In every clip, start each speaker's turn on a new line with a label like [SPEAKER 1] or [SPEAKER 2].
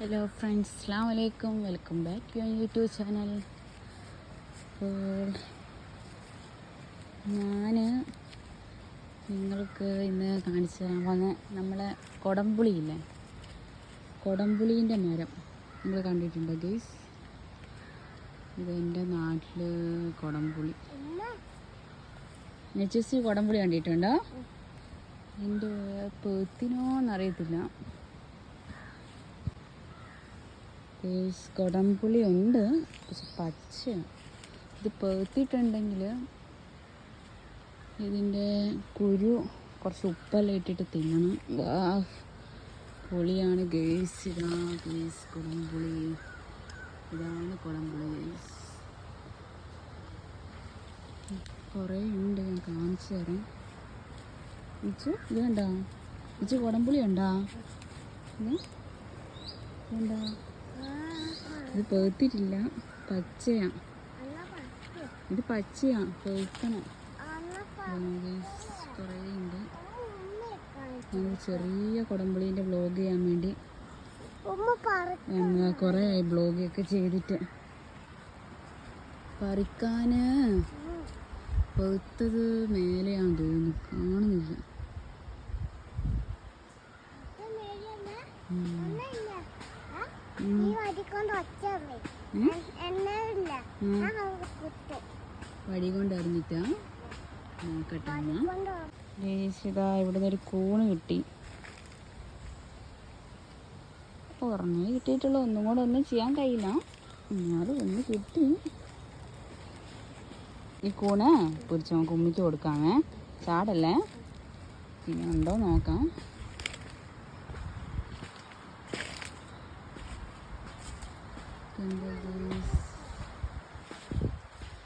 [SPEAKER 1] Hello friends അസ്സാം വലൈക്കും welcome back to YouTube channel അപ്പോൾ ഞാൻ നിങ്ങൾക്ക് ഇന്ന് കാണിച്ചു തരാൻ വന്ന നമ്മളെ കൊടംപുളിയില്ലേ കൊടംപുളീന്റെ മരം. നിങ്ങൾ കണ്ടിട്ടുണ്ടോ ഗെയ്സ് ഇത് എന്റെ നാട്ടിൽ കൊടംപുളി. നെച്ചസ് കൊടംപുളി കണ്ടിട്ടുണ്ടോ? എന്റെ പേത്തിനോന്നറിയത്തില്ല. ഗേസ് കൊടംപുളി ഉണ്ട് പക്ഷെ പച്ചയാണ് ഇത് പേർത്തിട്ടുണ്ടെങ്കിൽ ഇതിന്റെ കുരു കുറച്ച് ഉപ്പെല്ലാം ഇട്ടിട്ട് തിന്നണം. വാ പുളിയാണ് ഗേസ് ഇതാ ഗേസ് കുടംപുളി ഇതാണ് കുടംപുളി ഗേസ് കുറേ ഉണ്ട് ഞാൻ കാണിച്ചു തരാം. ഇച്ചു ഇത് കണ്ടോ ഇച്ചു കുടംപുളി ഉണ്ടോ? എന്താ ഇത് പേത്തിട്ടില്ല. പച്ചയാ. ഇത് പച്ചയാ. പേക്കണം കുറേ ഉണ്ട്. ഞങ്ങൾ ചെറിയ കുടംപുളീന്റെ ബ്ലോഗ് ചെയ്യാൻ വേണ്ടി ഞങ്ങൾ കുറേ ആയി ബ്ലോഗൊക്കെ ചെയ്തിട്ട്. പറിക്കാന് പഴുത്തത് മേലെയാണെന്ന് തോന്നുന്നു. കാണുന്നില്ല. വടി കൊണ്ട് അറിഞ്ഞിട്ടാ നോക്കട്ടെ എന്നാ
[SPEAKER 2] കൊണ്ട്
[SPEAKER 1] ദേശിത ഇവിടുന്ന് ഒരു കൂണ് കിട്ടി. പുറമേ കിട്ടിയിട്ടുള്ള ഒന്നും കൂടെ ഒന്നും ചെയ്യാൻ കഴിയില്ല. എന്നാലും ഒന്ന് കിട്ടി. ഈ കൂണ് പിടിച്ച് നമുക്ക് ഉമ്മിക്ക് കൊടുക്കാമേ ചാടല്ലേ? പിന്നെ ഉണ്ടോ നോക്കാം.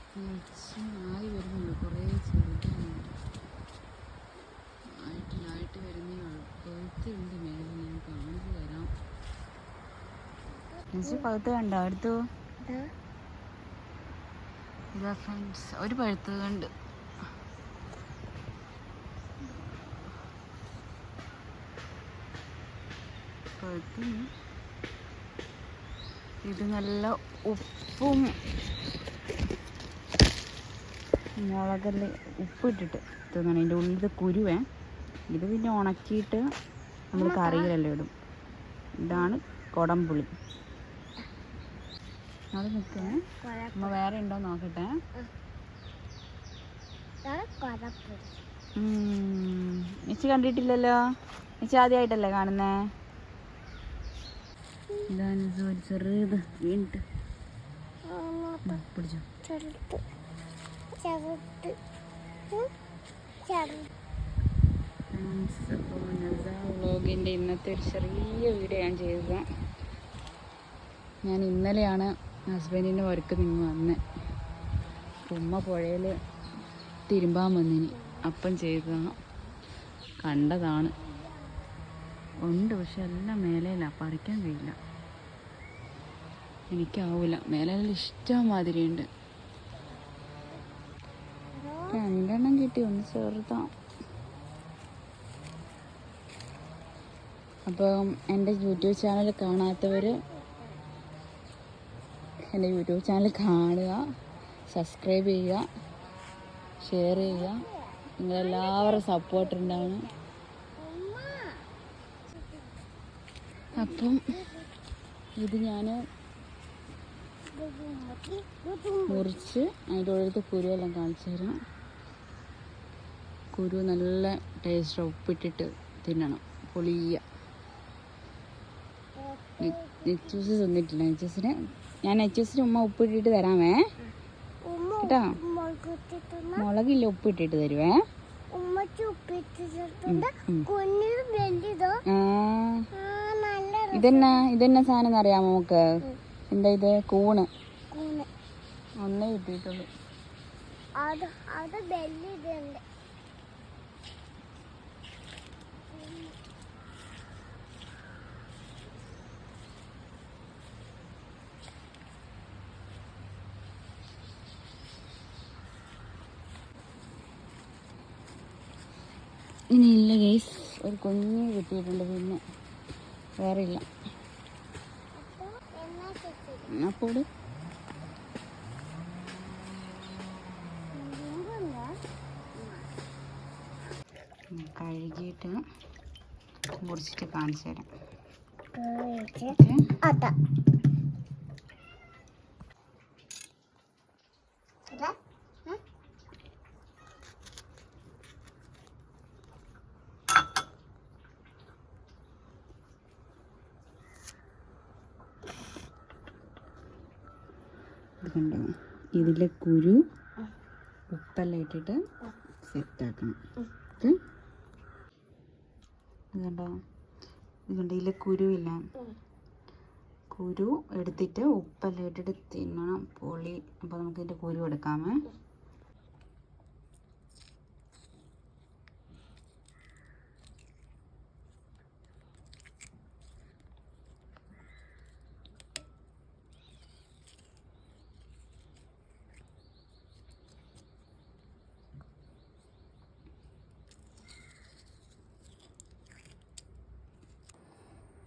[SPEAKER 1] കുറച്ച് ആയി വരുന്നുണ്ട്. കുറേ ചെറുതായിട്ട് ആയിട്ട് വരുന്നേ ഉള്ളൂ. പഴുത്തുണ്ട് മേലെ ഞാൻ കാണിച്ചു തരാം. പഴുത്ത് കണ്ടോ? അടുത്തു ഇതാ ഫ്രണ്ട്സ് ഒരു പഴുത്ത് കണ്ട്. പഴുത്തിന് ഇത് നല്ല ഉപ്പും മുളകല്ല ഉപ്പിട്ടിട്ട് തിന്നണം. ഇതിന്റെ ഉള്ളിൽ കുരുവേ. ഇത് പിന്നെ ഉണക്കിയിട്ട് നമ്മൾ കറിയിലല്ലേ ഇടും. ഇതാണ് കൊടംപുളി. അത് നിൽക്കേ. നമ്മൾ വേറെ ഉണ്ടോ നോക്കട്ടെ. മിച്ചി കണ്ടിട്ടില്ലല്ലോ? മിച്ചി ആദ്യമായിട്ടല്ലേ കാണുന്നേ? ഇതാണ് ജോലി ചെറുത് വീണിട്ട്. പിടിച്ചോ. അപ്പോൾ വ്ളോഗിന്റെ ഇന്നത്തെ ഒരു ചെറിയ വീഡിയോ ഞാൻ ചെയ്തത്. ഞാൻ ഇന്നലെയാണ് ഹസ്ബൻഡിന്റെ വർക്ക് നിന്ന് വന്നത് ഉമ്മ പുഴയിൽ തിരുമ്പാൻ വന്നിനി. അപ്പം ചെയ്തതാണ് കണ്ടതാണ്. ഉണ്ട് പക്ഷെ എല്ലാം മേലയിലാണ് പറിക്കാൻ കഴിയില്ല. എനിക്കാവൂല. മേലയിൽ ഇഷ്ടം മാതിരിയുണ്ട്. രണ്ടെണ്ണം കിട്ടി. ഒന്ന് ചെറുതാണ് അപ്പം എന്റെ യൂട്യൂബ് ചാനൽ കാണാത്തവർ എന്റെ യൂട്യൂബ് ചാനൽ കാണുക സബ്സ്ക്രൈബ് ചെയ്യുക ഷെയർ ചെയ്യുക. നിങ്ങളെല്ലാവരും സപ്പോർട്ട് അപ്പം ഇത് ഞാൻ മുറിച്ച് അതിന്റെ ഉള്ളിലത്തെ കുരുവെല്ലാം കാണിച്ചു തരാം. കുരു നല്ല ടേസ്റ്റ് ഉപ്പിട്ടിട്ട് തിന്നണം. പൊളിയ. നെച്ചൂസ് തിന്നിട്ടില്ല. നെച്ചൂസിന് ഞാൻ നെച്ചൂസിന് ഉമ്മ ഉപ്പിട്ടിട്ട് തരാമേ.
[SPEAKER 2] ഉമ്മ
[SPEAKER 1] കേട്ടോ? മുളകില്ല ഉപ്പിട്ടിട്ട് തരുവേ.
[SPEAKER 2] ഉമ്മ ഉപ്പിട്ടിട്ടുണ്ട്.
[SPEAKER 1] ഇതെന്നാ ഇതെന്നാ സാധനം അറിയാമോ നമുക്ക് എന്താ ഇത്? കൂണ്. ഒന്നേ കിട്ടിയിട്ടുള്ളൂ. ഇനി ഇല്ല ഗേസ് ഒരു കുഞ്ഞ് കിട്ടിയിട്ടുണ്ട് പിന്നെ. വേറെ ഇല്ല അപ്പോൾ കഴുകിയിട്ട് മുറിച്ചിട്ട് കാണിച്ചു തരാം ഓക്കെ
[SPEAKER 2] അതാ ഇതാ ഉം.
[SPEAKER 1] ഇത് കണ്ടോ ഇതിലെ കുരു ഉപ്പെല്ലാം ഇട്ടിട്ട് സെറ്റാക്കണം. ഓക്കെ. ഇതുണ്ടോ ഇതുണ്ട് ഇതിലെ കുരു ഇല്ല കുരു എടുത്തിട്ട് ഉപ്പെല്ലാം ഇട്ടിട്ട് തിന്നണം. പൊളി. അപ്പോൾ നമുക്ക് ഇതിന്റെ കുരു എടുക്കാമേ.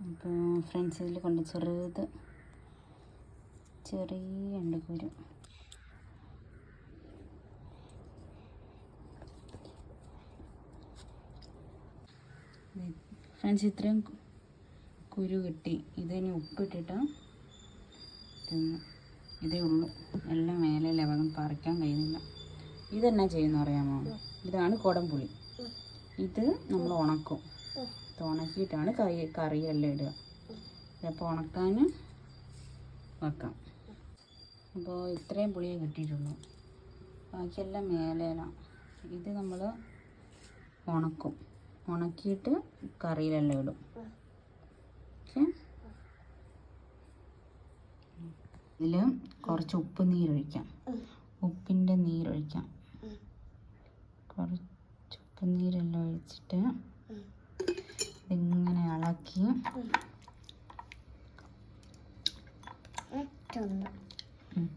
[SPEAKER 1] അപ്പോൾ ഫ്രണ്ട്സ് ഇതിൽ കൊണ്ട് ചെറുത് ചെറിയ ഉണ്ട് കുരു ഫ്രണ്ട്സ് ഇത്രയും കുരു കിട്ടി. ഇതിന് ഉപ്പിട്ടിട്ട് ഇതേ ഉള്ളൂ. എല്ലാം മേലെ ലവകം പറിക്കാൻ കഴിയുന്നില്ല. ഇതെന്നാ ചെയ്യുന്ന അറിയാമോ ഇതാണ് കുടംപുളി. ഇത് നമ്മൾ ഉണക്കും. ഇത് ഉണക്കിയിട്ടാണ് കറി കറിയെല്ലാം ഇടുക അപ്പോൾ ഉണക്കാൻ വെക്കാം അപ്പോൾ ഇത്രയും പുളിയേ കിട്ടിയിട്ടുള്ളൂ ബാക്കിയെല്ലാം മേലേലാണ് ഇത് നമ്മൾ ഉണക്കും ഉണക്കിയിട്ട് കറിയിലെല്ലാം ഇടും. ഓക്കെ ഇതിൽ കുറച്ച് ഉപ്പ് നീരൊഴിക്കാം. ഉപ്പിന്റെ നീരൊഴിക്കാം. കുറച്ച് ഉപ്പ് നീരെല്ലാം ഒഴിച്ചിട്ട്
[SPEAKER 2] ഉം.
[SPEAKER 1] ഇതിങ്ങനെ ഇളക്കി
[SPEAKER 2] ഉം. തിന്നു.
[SPEAKER 1] ഉം.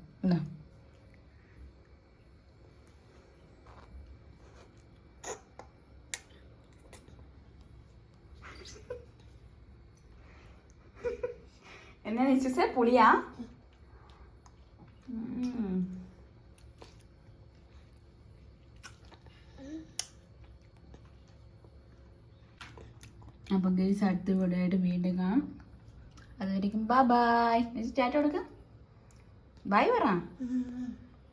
[SPEAKER 1] എന്നാ നിശ്ചസേ പുളിയാ അപ്പം ഗൈസ് അടുത്ത വീഡിയോ ആയിട്ട് വീണ്ടും കാണാം. അതുവരെയും ബൈ ബൈ ചാറ്റ് കൊടുക്കാം. ബൈ പറ.